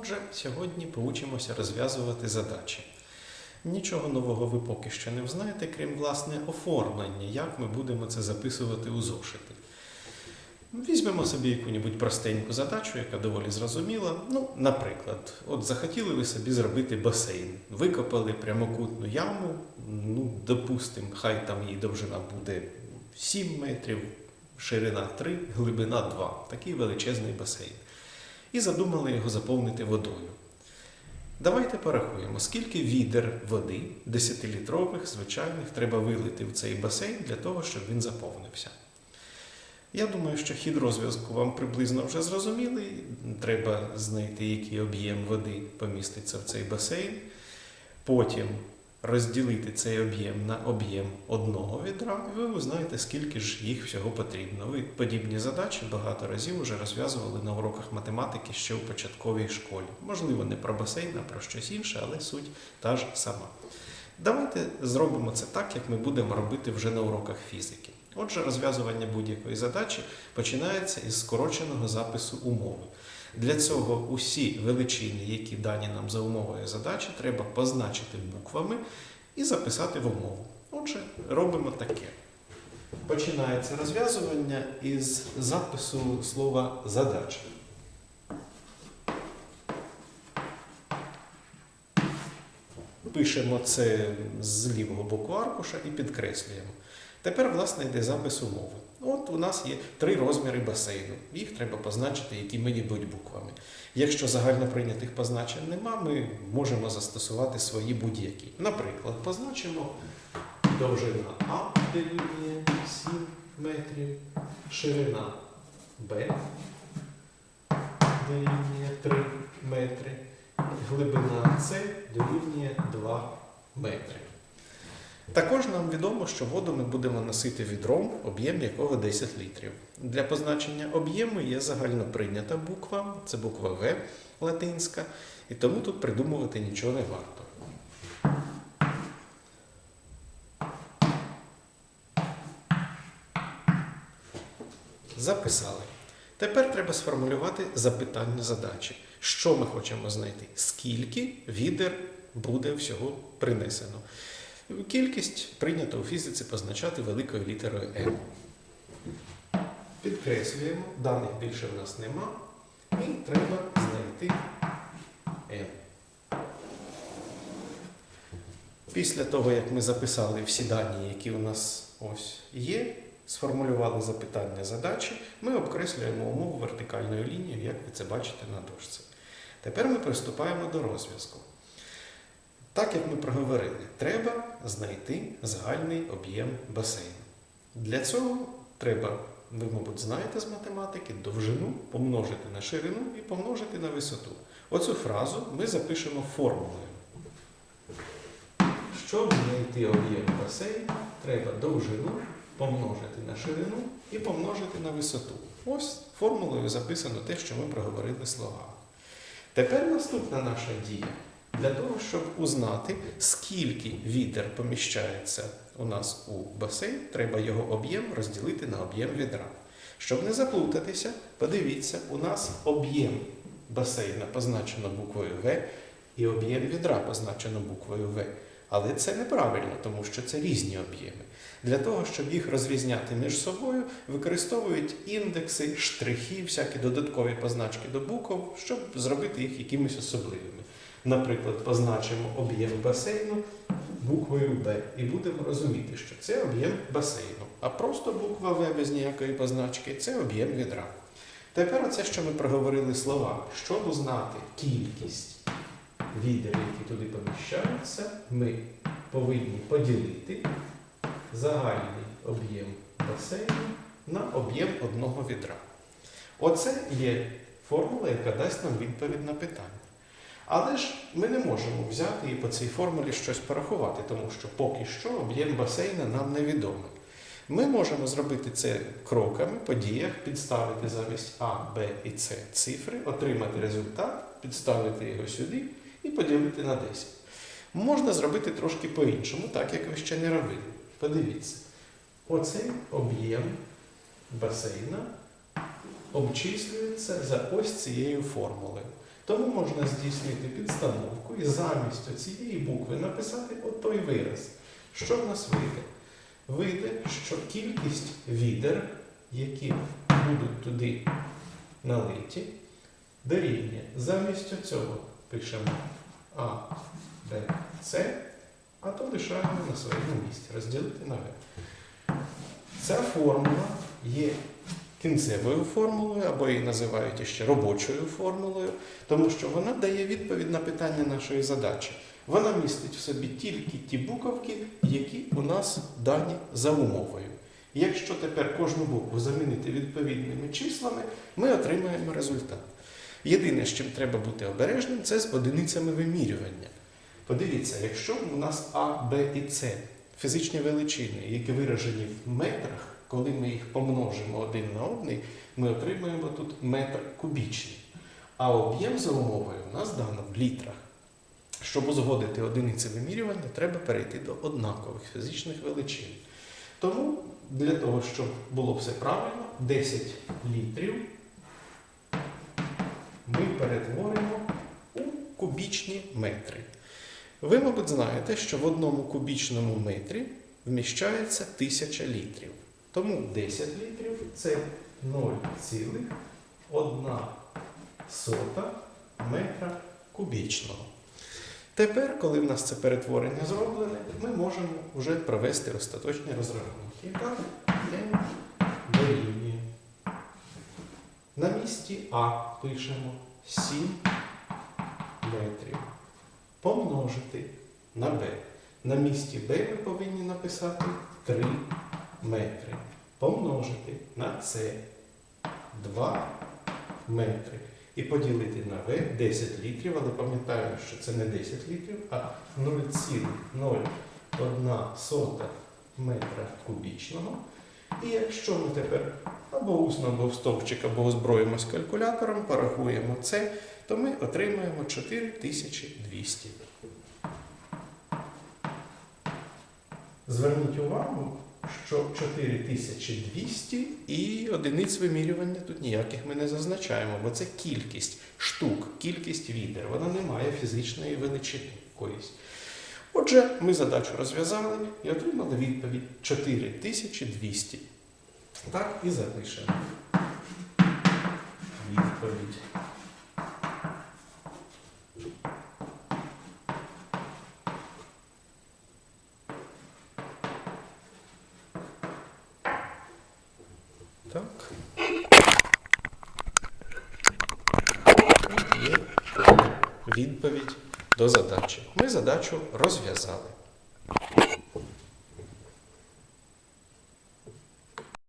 Отже, сьогодні поучимося розв'язувати задачі. Нічого нового ви поки що не знаєте, крім власне оформлення, як ми будемо це записувати у зошити. Візьмемо собі яку-небудь простеньку задачу, яка доволі зрозуміла. Ну, наприклад, от захотіли ви собі зробити басейн, викопали прямокутну яму, ну, допустимо, хай там її довжина буде 7 метрів, ширина 3, глибина 2. Такий величезний басейн. І задумали його заповнити водою. Давайте порахуємо, скільки відер води 10-літрових, звичайних, треба вилити в цей басейн для того, щоб він заповнився. Я думаю, що хід розв'язку вам приблизно вже зрозумілий. Треба знайти, який об'єм води поміститься в цей басейн. Потім розділити цей об'єм на об'єм одного відра, і ви узнаєте, скільки ж їх всього потрібно. Ви подібні задачі багато разів вже розв'язували на уроках математики ще у початковій школі. Можливо, не про басейн, а про щось інше, але суть та ж сама. Давайте зробимо це так, як ми будемо робити вже на уроках фізики. Отже, розв'язування будь-якої задачі починається із скороченого запису умови. Для цього усі величини, які дані нам за умовою задачі, треба позначити буквами і записати в умову. Отже, робимо таке. Починається розв'язування із запису слова задача. Пишемо це з лівого боку аркуша і підкреслюємо. Тепер, власне, йде запис умови. От у нас є три розміри басейну. Їх треба позначити якими-небудь буквами. Якщо загально прийнятих позначень нема, ми можемо застосувати свої будь-які. Наприклад, позначимо довжина А дорівнює 7 метрів, ширина Б дорівнює 3 метри, глибина С дорівнює 2 метри. Також нам відомо, що воду ми будемо носити відром, об'єм якого 10 літрів. Для позначення об'єму є загально прийнята буква, це буква В латинська, і тому тут придумувати нічого не варто. Записали. Тепер треба сформулювати запитання задачі. Що ми хочемо знайти? Скільки відер буде всього принесено? Кількість прийнято у фізиці позначати великою літерою М. Підкреслюємо, даних більше в нас нема, і треба знайти М. Після того, як ми записали всі дані, які у нас ось є, сформулювали запитання задачі, ми обкреслюємо умову вертикальною лінією, як ви це бачите на дошці. Тепер ми приступаємо до розв'язку. Так як ми проговорили, треба знайти загальний об'єм басейну. Для цього треба, ви, мабуть, знаєте з математики, довжину помножити на ширину і помножити на висоту. Оцю фразу ми запишемо формулою. Щоб знайти об'єм басейну, треба довжину помножити на ширину і помножити на висоту. Ось формулою записано те, що ми проговорили словами. Тепер наступна наша дія. Для того, щоб узнати, скільки вітер поміщається у нас у басейн, треба його об'єм розділити на об'єм відра. Щоб не заплутатися, подивіться, у нас об'єм басейна позначено буквою В і об'єм відра позначено буквою В. Але це неправильно, тому що це різні об'єми. Для того, щоб їх розрізняти між собою, використовують індекси, штрихи, всякі додаткові позначки до букв, щоб зробити їх якимись особливими. Наприклад, позначимо об'єм басейну буквою Б і будемо розуміти, що це об'єм басейну, а просто буква В без ніякої позначки це об'єм відра. Тепер оце, що ми проговорили слова, щоб узнати кількість відер, які туди поміщаються, ми повинні поділити загальний об'єм басейну на об'єм одного відра. Оце є формула, яка дасть нам відповідь на питання. Але ж ми не можемо взяти і по цій формулі щось порахувати, тому що поки що об'єм басейна нам невідомий. Ми можемо зробити це кроками по діях, підставити замість А, Б і С цифри, отримати результат, підставити його сюди і поділити на 10. Можна зробити трошки по-іншому, так як ви ще не робили. Подивіться, оцей об'єм басейна обчислюється за ось цією формулою. Тому можна здійснити підстановку і замість цієї букви написати от той вираз. Що в нас вийде? Вийде, що кількість відер, які будуть туди налиті, дорівнює. Замість цього пишемо А, Б, С, а то лишаємо на своєму місці. Розділити на В. Ця формула є кінцевою формулою, або її називають ще робочою формулою, тому що вона дає відповідь на питання нашої задачі. Вона містить в собі тільки ті буковки, які у нас дані за умовою. Якщо тепер кожну букву замінити відповідними числами, ми отримаємо результат. Єдине, з чим треба бути обережним, це з одиницями вимірювання. Подивіться, якщо у нас А, Б і С фізичні величини, які виражені в метрах, коли ми їх помножимо один на один, ми отримаємо тут метр кубічний. А об'єм за умовою у нас дано в літрах. Щоб узгодити одиниці вимірювання, треба перейти до однакових фізичних величин. Тому для того, щоб було все правильно, 10 літрів ми перетворимо у кубічні метри. Ви, мабуть, знаєте, що в одному кубічному метрі вміщається 1000 літрів. Тому 10 літрів це 0,1 сота метра кубічного. Тепер, коли в нас це перетворення зроблене, ми можемо вже провести остаточні розрахунки. І так, n дорівнює. На місці А пишемо 7 метрів. Помножити на Б. На місці Б ми повинні написати 3 метри. Помножити на С 2 метри. І поділити на В 10 літрів, але пам'ятаємо, що це не 10 літрів, а 0,01 метра кубічного. І якщо ми тепер або усно, або в стовпчик, або озброїмось калькулятором, порахуємо це, то ми отримаємо 4200. Зверніть увагу, що 4200 і одиниць вимірювання тут ніяких ми не зазначаємо, бо це кількість штук, кількість відер. Вона не має фізичної величини якоїсь. Отже, ми задачу розв'язали і отримали відповідь 4200. Так і запишемо. Відповідь. Так. Є відповідь до задачі. Ми задачу розв'язали.